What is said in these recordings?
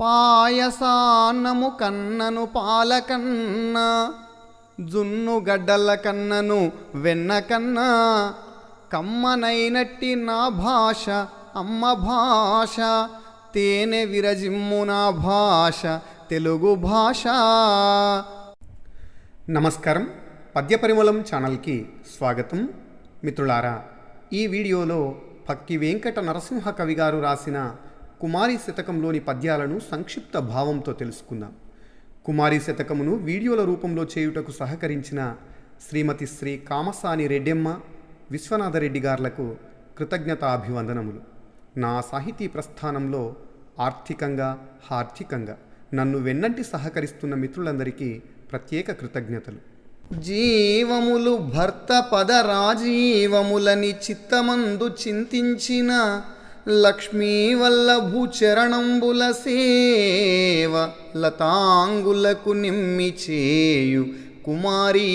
పాయసాన్నము కన్నను పాలకన్న జున్ను గడ్డల కన్నను వెన్నకన్నా కమ్మనైనట్టి నా భాష అమ్మ భాష తేనె విరజిమ్ము నా భాష తెలుగు భాష. నమస్కారం. పద్యపరిమళం ఛానల్కి స్వాగతం. మిత్రులారా ఈ వీడియోలో పక్కి వెంకట నరసింహ కవి గారు రాసిన కుమారి శతకంలోని పద్యాలను సంక్షిప్త భావంతో తెలుసుకుందాం. కుమారి శతకమును వీడియోల రూపంలో చేయుటకు సహకరించిన శ్రీమతి శ్రీ కామసాని రెడ్డెమ్మ విశ్వనాథరెడ్డి గార్లకు కృతజ్ఞతాభివందనములు. నా సాహితీ ప్రస్థానంలో ఆర్థికంగా హార్థికంగా నన్ను వెన్నంటి సహకరిస్తున్న మిత్రులందరికీ ప్రత్యేక కృతజ్ఞతలు. జీవములు భర్త పద రాజీవములని చిత్తమందు చింతించిన లక్ష్మీ సేవ లతాంగులకు నిమ్మి చేయు కుమారీ.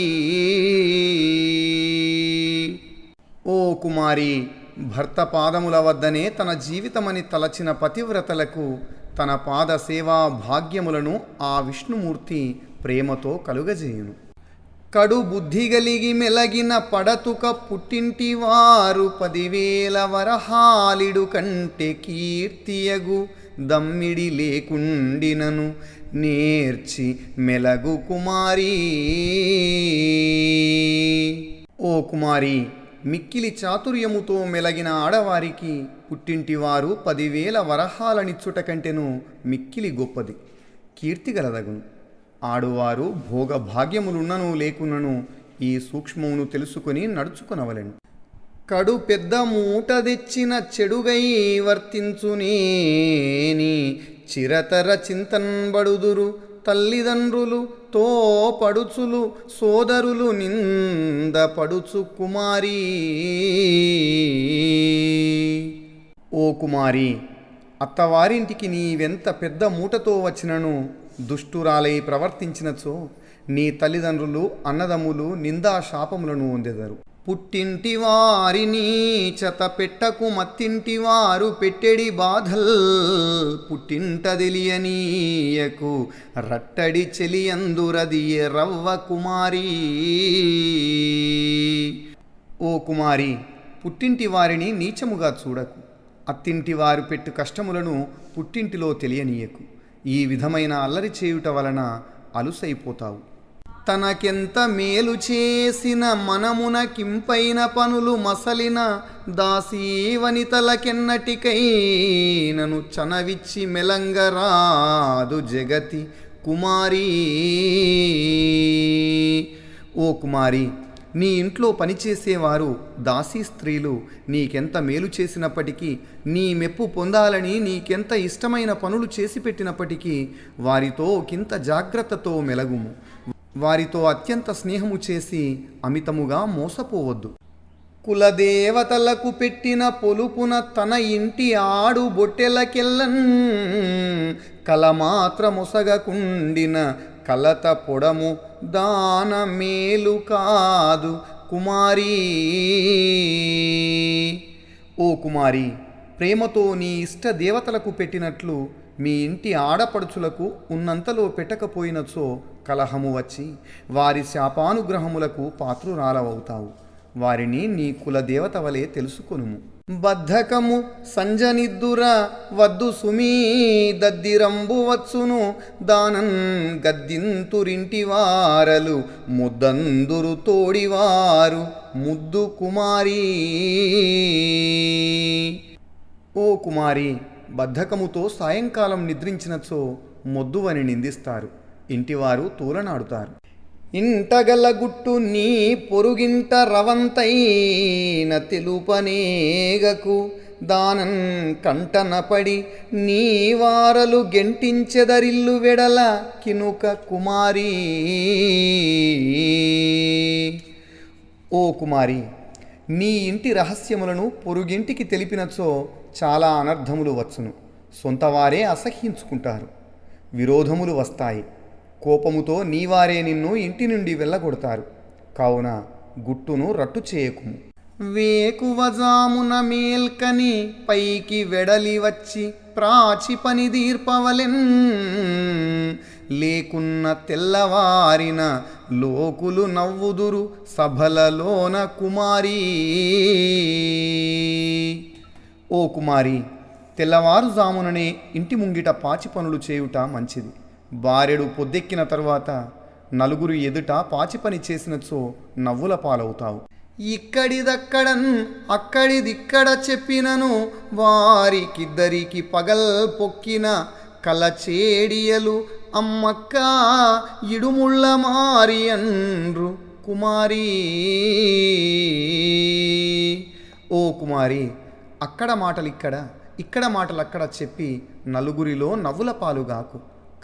ఓ కుమారి భర్త పాదముల వద్దనే తన జీవితమని తలచిన పతివ్రతలకు తన పాద సేవా భాగ్యములను ఆ విష్ణుమూర్తి ప్రేమతో కలుగజేయును. కడు బుద్ధి గలిగి మెలగిన పడతుక పుట్టింటి వారు పదివేల వరహాలిడు కంటే కీర్తియగు దమ్మిడి లేకుండినను నేర్చి మెలగు కుమారి. ఓ కుమారి మిక్కిలి చాతుర్యముతో మెలగిన ఆడవారికి పుట్టింటివారు పదివేల వరహాలనిచ్చుట కంటెను మిక్కిలి గొప్పది. కీర్తిగలదగును ఆడువారు భోగభాగ్యములున్నను లేకున్నను ఈ సూక్ష్మమును తెలుసుకుని నడుచుకునవలెను. కడు పెద్ద మూట తెచ్చిన చెడుగై వర్తించునేని చిరతర చింతన్బడుదురు తల్లిదండ్రులు తో పడుచులు సోదరులు నిందపడుచు కుమారి. ఓ కుమారి అత్తవారింటికి నీవెంత పెద్ద మూటతో వచ్చినను? దుష్టురాలై ప్రవర్తించినచో నీ తల్లిదండ్రులు అన్నదమ్ములు నిందా శాపములను పొందెదరు. పుట్టింటి వారిని చత పెట్టకు మత్తింటి వారు పెట్టెడి బాధల్. పుట్టింట తెలియనీయకు రట్టడి చెలియందురది రవ్వ కుమారి. ఓ కుమారి పుట్టింటి వారిని నీచముగా చూడకు. అత్తింటి వారు పెట్టు కష్టములను పుట్టింటిలో తెలియనీయకు. ఈ విధమైన అల్లరి చేయుట వలన అలుసైపోతావు. తనకెంత మేలు చేసిన మనమున కింపైన పనులు మసలిన దాసీవనితలకెన్నటికైనను చనవిచ్చి మెలంగరాదు జగతి కుమారీ. ఓ కుమారి నీ ఇంట్లో పనిచేసేవారు దాసీ స్త్రీలు నీకెంత మేలు చేసినప్పటికీ నీ మెప్పు పొందాలని నీకెంత ఇష్టమైన పనులు చేసి పెట్టినప్పటికీ వారితో కింత జాగ్రత్తతో మెలగుము. వారితో అత్యంత స్నేహము చేసి అమితముగా మోసపోవద్దు. కులదేవతలకు పెట్టిన పొలుపున తన ఇంటి ఆడు బొట్టెలకెల్లన్ కలమాత్రమొసగకుండిన కలత పొడము దాన మేలు కాదు కుమారీ. ఓ కుమారి ప్రేమతో నీ ఇష్ట దేవతలకు పెట్టినట్లు మీ ఇంటి ఆడపడుచులకు ఉన్నంతలో పెట్టకపోయినచో కలహము వచ్చి వారి శాపానుగ్రహములకు పాత్రురాలవవుతావు. వారిని నీ కులదేవత వలె తెలుసుకొనుము. బద్ధకము సంజనిద్దుర వద్దు సుమీ దద్దిరంబు వచ్చును దానం గద్దింతురింటి వారలు ముద్దందురు తోడివారు ముద్దు కుమారి. ఓ కుమారి బద్ధకముతో సాయంకాలం నిద్రించినచో మొద్దువని నిందిస్తారు. ఇంటివారు తూలనాడుతారు. ఇంటగల గుట్టు నీ పొరుగింట రవంతైన తెలుపనేగకు దానన్ కంటనపడి నీ వారలు గెంటించెదరిల్లు వెడల కినుక కుమారి. ఓ కుమారి నీ ఇంటి రహస్యములను పొరుగింటికి తెలిపినచో చాలా అనర్థములు వచ్చును. సొంతవారే అసహ్యించుకుంటారు. విరోధములు వస్తాయి. కోపముతో నీవారే నిన్ను ఇంటి నుండి వెళ్ళగొడతారు. కావున గుట్టును రట్టు చేయకుము. వేకువజామున మేల్కని పైకి వెడలి వచ్చి ప్రాచి పని దీర్పవలెన్ లేకున్న తెల్లవారిన లోకులు నవ్వుదురు సభలలోన కుమారి. ఓ కుమారి తెల్లవారుజాముననే ఇంటి ముంగిట పాచి పనులు చేయుట మంచిది. బారెడు పొద్దెక్కిన తరువాత నలుగురు ఎదుట పాచి పని చేసినచో నవ్వుల పాలవుతావు. ఇక్కడిదక్కడన్ అక్కడిదిక్కడ చెప్పినను వారికిద్దరికి పగల్ పొక్కిన కలచేడియలు అమ్మక్క ఇడుముళ్ళ మారి అండ్రు కుమారీ. ఓ కుమారి అక్కడ మాటలిక్కడ ఇక్కడ మాటలక్కడ చెప్పి నలుగురిలో నవ్వుల పాలుగాకు